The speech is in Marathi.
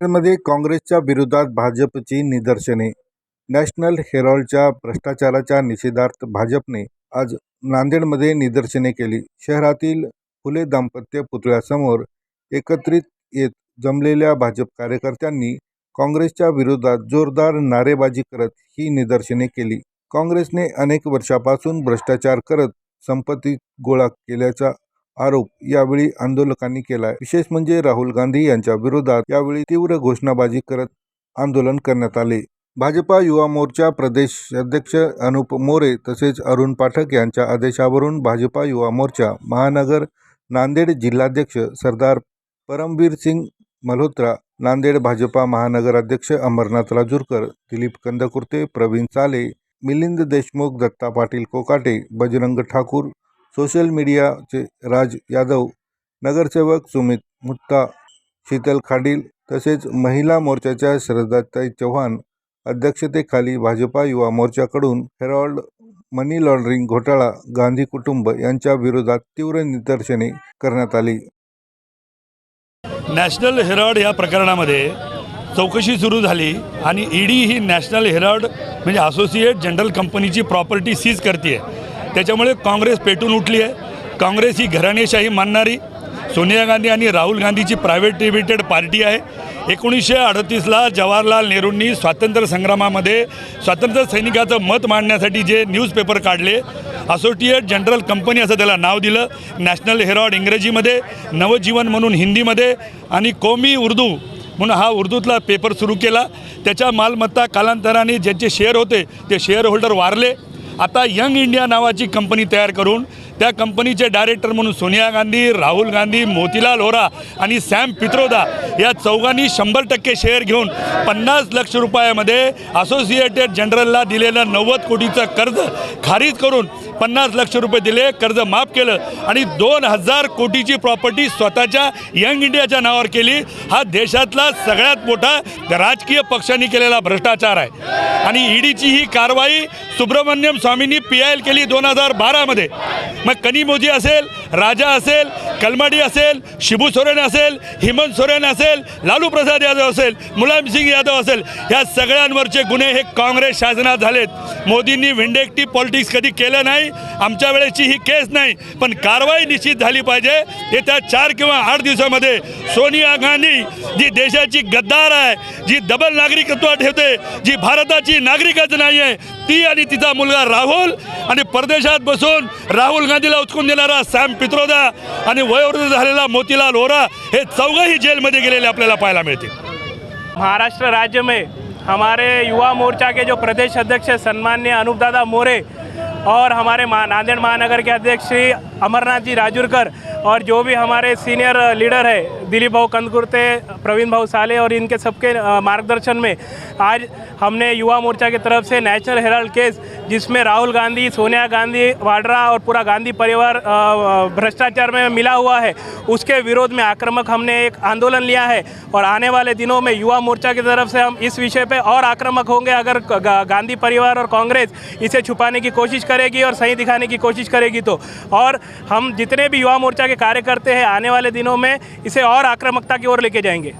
मध्ये काँग्रेसच्या विरोधात भाजपची निदर्शने. नॅशनल हेरॉल्डच्या भ्रष्टाचाराच्या निषेधार्थ भाजपने आज नांदेडमध्ये निदर्शने केली. शहरातील फुले दाम्पत्य पुतळ्यासमोर एकत्रित येत जमलेल्या भाजप कार्यकर्त्यांनी काँग्रेसच्या विरोधात जोरदार नारेबाजी करत ही निदर्शने केली. काँग्रेसने अनेक वर्षापासून भ्रष्टाचार करत संपत्ती गोळा केल्याचा आरोप यावेळी आंदोलकांनी केला विशेष म्हणजे राहुल गांधी यांच्या विरोधात यावेळी तीव्र घोषणाबाजी करत आंदोलन करण्यात आले. भाजपा युवा मोर्चा प्रदेश अध्यक्ष अनुप मोरे तसेच अरुण पाठक यांच्या आदेशावरून भाजपा युवा मोर्चा महानगर नांदेड जिल्हाध्यक्ष सरदार परमवीर सिंग मल्होत्रा नांदेड भाजपा महानगर अध्यक्ष अमरनाथ राजूरकर दिलीप कंदकुर्ते प्रवीण साले मिलिंद देशमुख दत्ता पाटील कोकाटे बजरंग ठाकूर सोशल मीडियाचे राज यादव नगरसेवक सुमित मुत्ता शीतल खाडील तसेच महिला मोर्चाच्या श्रद्धाताई चव्हाण अध्यक्षतेखाली भाजपा युवा मोर्चाकडून हेरॉल्ड मनी लॉन्ड्रिंग घोटाळा गांधी कुटुंब यांच्या विरोधात तीव्र निदर्शने करण्यात आली. नॅशनल हेराल्ड या प्रकरणामध्ये चौकशी सुरू झाली आणि ईडी ही नॅशनल हेराल्ड म्हणजे असोसिएट जनरल कंपनीची प्रॉपर्टी सीज करते आहे त्याच्यामुळे काँग्रेस पेटून उठली आहे. काँग्रेस ही घराणेशाही मानणारी सोनिया गांधी आणि राहुल गांधीची प्रायव्हेट लिमिटेड पार्टी आहे. एकोणीसशे अडतीसला जवाहरलाल नेहरूंनी स्वातंत्र्य संग्रामामध्ये स्वातंत्र्य सैनिकाचं मत मांडण्यासाठी जे न्यूजपेपर काढले असोसिएट जनरल कंपनी असं त्याला नाव दिलं नॅशनल हेरॉड इंग्रजीमध्ये नवजीवन म्हणून हिंदीमध्ये आणि कौमी उर्दू म्हणून हा उर्दूतला पेपर सुरू केला. त्याच्या मालमत्ता कालांतराने ज्यांचे शेअर होते ते शेअर होल्डर वारले. आता यंग इंडिया नावाची कंपनी तयार करून त्या कंपनीचे डायरेक्टर म्हणून सोनिया गांधी राहुल गांधी मोतीलाल होरा आणि सॅम पित्रोदा या चौघांनी शंभर टक्के शेअर घेऊन पन्नास लक्ष रुपयामध्ये असोसिएटेड जनरलला दिलेलं नव्वद कोटीचं कर्ज खारीज करून पन्नास लक्ष रुपये दिले कर्ज माफ केलं आणि दोन हजार कोटीची प्रॉपर्टी स्वतःच्या यंग इंडियाच्या नावावर केली. हा देशातला सगळ्यात मोठा राजकीय पक्षांनी केलेला भ्रष्टाचार आहे. आणि ईडीची ही कारवाई सुब्रमण्यम स्वामींनी पी आय एल केली दोन हजार बारामध्ये. मग कनिमोजी असेल राजा असेल कलमाडी असेल शिबू सोरेन असेल हिमंत सोरेन असेल लालू प्रसाद यादव असेल मुलायमसिंग यादव असेल ह्या सगळ्यांवरचे गुन्हे हे काँग्रेस शासनात झालेत. मोदींनी विंडेक्टी पॉलिटिक्स कधी केलं नाही? आमच्या वेळेची ही केस नाही. पण कारवाई निश्चित झाली पाहिजे. येत्या चार किंवा आठ दिवसामध्ये सोनिया गांधी जी देशाची गद्दार आहे जी डबल नागरिकत्व ठेवते जी भारताची नागरिकच नाही आहे ती आणि तिचा मुलगा राहुल आणि परदेशात बसून राहुल गांधीला उचकून देणारा सॅम पित्रोदा आणि वयोवृद्ध झालेला मोतीलाल ओरा हे चौघही जेलमध्ये गेलेले आपल्याला पाहायला मिळते महाराष्ट्र राज्य में हमारे युवा मोर्चा के जो प्रदेश अध्यक्ष सन्मान्य अनूप दादा मोरे और हमारे महा नांदेड़ महानगर के अध्यक्ष श्री अमरनाथ जी राजूरकर और जो भी हमारे सीनियर लीडर है दिलीप भाऊ कंदकुर्ते प्रवीण भाऊ साले और इनके सबके मार्गदर्शन में आज हमने युवा मोर्चा की तरफ़ से नेशनल हेराल्ड केस जिसमें राहुल गांधी सोनिया गांधी वाड्रा और पूरा गांधी परिवार अ, भ्रष्टाचार में मिला हुआ है उसके विरोध में आक्रामक हमने एक आंदोलन लिया है और आने वाले दिनों में युवा मोर्चा की तरफ़ से हम इस विषय पर और आक्रामक होंगे अगर गांधी परिवार और कांग्रेस इसे छुपाने की कोशिश करेगी और सही दिखाने की कोशिश करेगी तो। और हम जितने भी युवा मोर्चा के कार्यकर्ते हैं। आने वाले दिनों में इसे और आक्रामकता की ओर लेके जाएंगे।